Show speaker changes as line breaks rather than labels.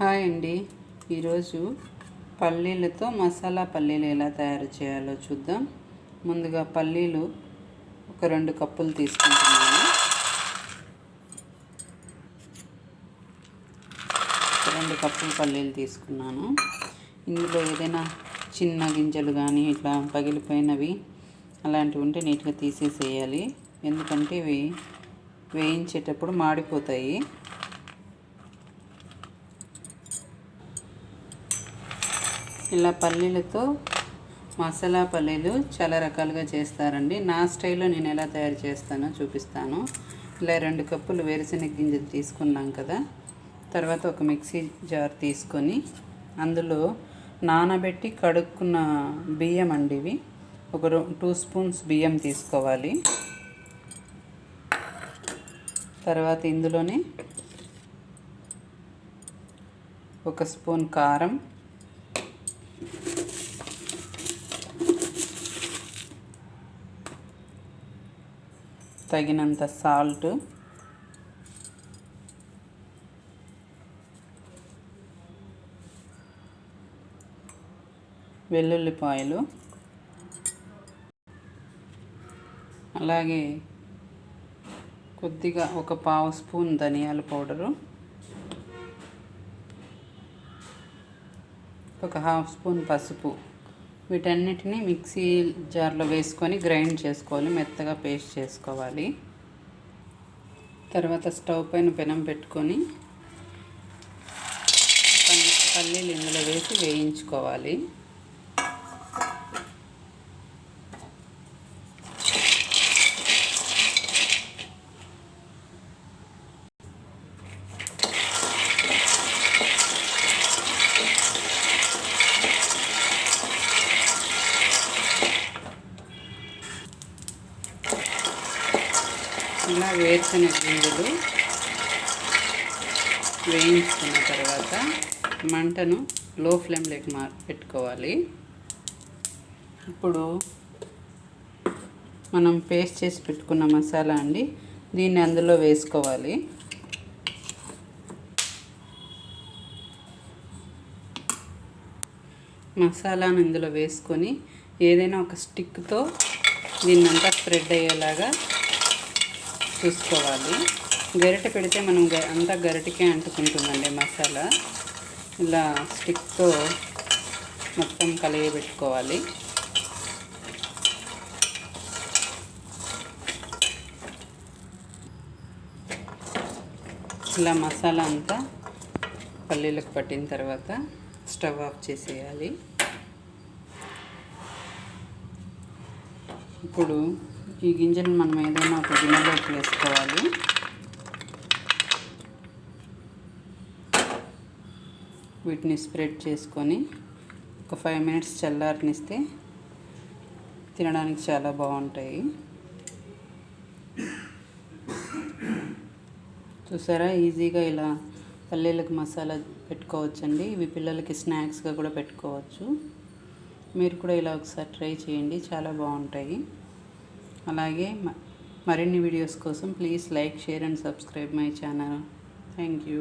Hi అండి. ఈరోజు పల్లీలతో మసాలా పల్లీలు ఎలా తయారు చేయాలో చూద్దాం. ముందుగా పల్లీలు ఒక రెండు కప్పులు తీసుకుంటున్నాను. రెండు కప్పులు పల్లీలు తీసుకున్నాను. ఇందులో ఏదైనా చిన్న గింజలు కానీ ఇట్లా పగిలిపోయినవి అలాంటివి ఉంటే నీట్గా తీసేసేయాలి. ఎందుకంటే ఇవి వేయించేటప్పుడు మాడిపోతాయి. ఇలా పల్లీలతో మసాలా పల్లీలు చాలా రకాలుగా చేస్తారండి. నా స్టైల్లో నేను ఎలా తయారు చేస్తానో చూపిస్తాను. ఇలా రెండు కప్పులు వేరుశనగ గింజలు తీసుకున్నాం కదా. తర్వాత ఒక మిక్సీ జార్ తీసుకొని అందులో నానబెట్టి కడుక్కున్న బియ్యం అండి ఇవి. ఒక టూ స్పూన్స్ బియ్యం తీసుకోవాలి. తర్వాత ఇందులోనే ఒక స్పూన్ కారం తగినంత సాల్ట్ వెల్లుల్లిపాయలు. అలాగే కొద్దిగా ఒక పావు స్పూన్ ధనియాల పౌడరు. ఒక హాఫ్ స్పూన్ పసుపు. వీటన్నిటిని మిక్సీ జార్లో వేసుకొని గ్రైండ్ చేసుకోవాలి మెత్తగా పేస్ట్ చేసుకోవాలి. తర్వాత స్టవ్ పైన పెనం పెట్టుకొని పల్లీలు ఇందులో వేసి వేయించుకోవాలి. ఇలా వేరుశనగ గింజలు వేయించుకున్న తర్వాత మంటను లో ఫ్లేమ్లోకి మార్ పెట్టుకోవాలి. ఇప్పుడు మనం పేస్ట్ చేసి పెట్టుకున్న మసాలా అండి దీన్ని అందులో వేసుకోవాలి. మసాలాను ఇందులో వేసుకొని ఏదైనా ఒక స్టిక్తో దీన్నంతా స్ప్రెడ్ అయ్యేలాగా చూసుకోవాలి గరిటె పెడితే మనం అంతా గరిటకే అంటుకుంటుందండి మసాలా. ఇలా స్టిక్తో మొత్తం కలియబెట్టుకోవాలి. ఇలా మసాలా అంతా పల్లీలకు పట్టిన తర్వాత స్టవ్ ఆఫ్ చేసేయాలి. ఇప్పుడు ఈ గింజను మనం ఏదైనా ఒక గిన్నెలోకి వేసుకోవాలి. వీటిని స్ప్రెడ్ చేసుకొని ఒక ఫైవ్ మినిట్స్ చల్లారనిస్తే తినడానికి చాలా బాగుంటాయి. చూసారా? ఈజీగా ఇలా పల్లీలకు మసాలా పెట్టుకోవచ్చండి. ఇవి పిల్లలకి స్నాక్స్గా కూడా పెట్టుకోవచ్చు. మీరు కూడా ఇలా ఒకసారి ట్రై చేయండి. చాలా బాగుంటాయి. అలాగే మరిన్ని వీడియోస్ కోసం please like share and subscribe my channel. Thank you.